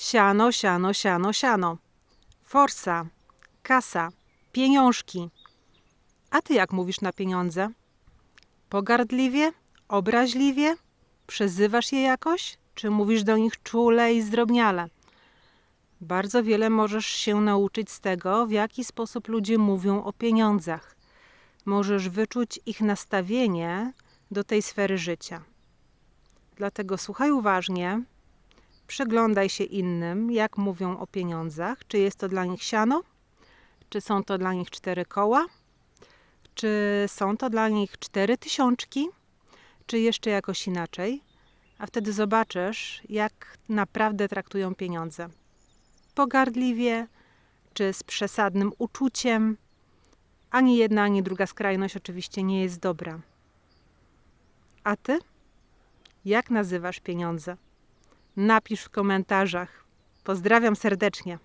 Siano, siano, siano, siano. Forsa, kasa, pieniążki. A ty jak mówisz na pieniądze? Pogardliwie? Obraźliwie? Przezywasz je jakoś? Czy mówisz do nich czule i zdrobniale? Bardzo wiele możesz się nauczyć z tego, w jaki sposób ludzie mówią o pieniądzach. Możesz wyczuć ich nastawienie do tej sfery życia. Dlatego słuchaj uważnie, przyglądaj się innym, jak mówią o pieniądzach. Czy jest to dla nich siano? Czy są to dla nich cztery koła? Czy są to dla nich cztery tysiączki? Czy jeszcze jakoś inaczej? A wtedy zobaczysz, jak naprawdę traktują pieniądze. Pogardliwie, czy z przesadnym uczuciem. Ani jedna, ani druga skrajność oczywiście nie jest dobra. A ty? Jak nazywasz pieniądze? Napisz w komentarzach. Pozdrawiam serdecznie.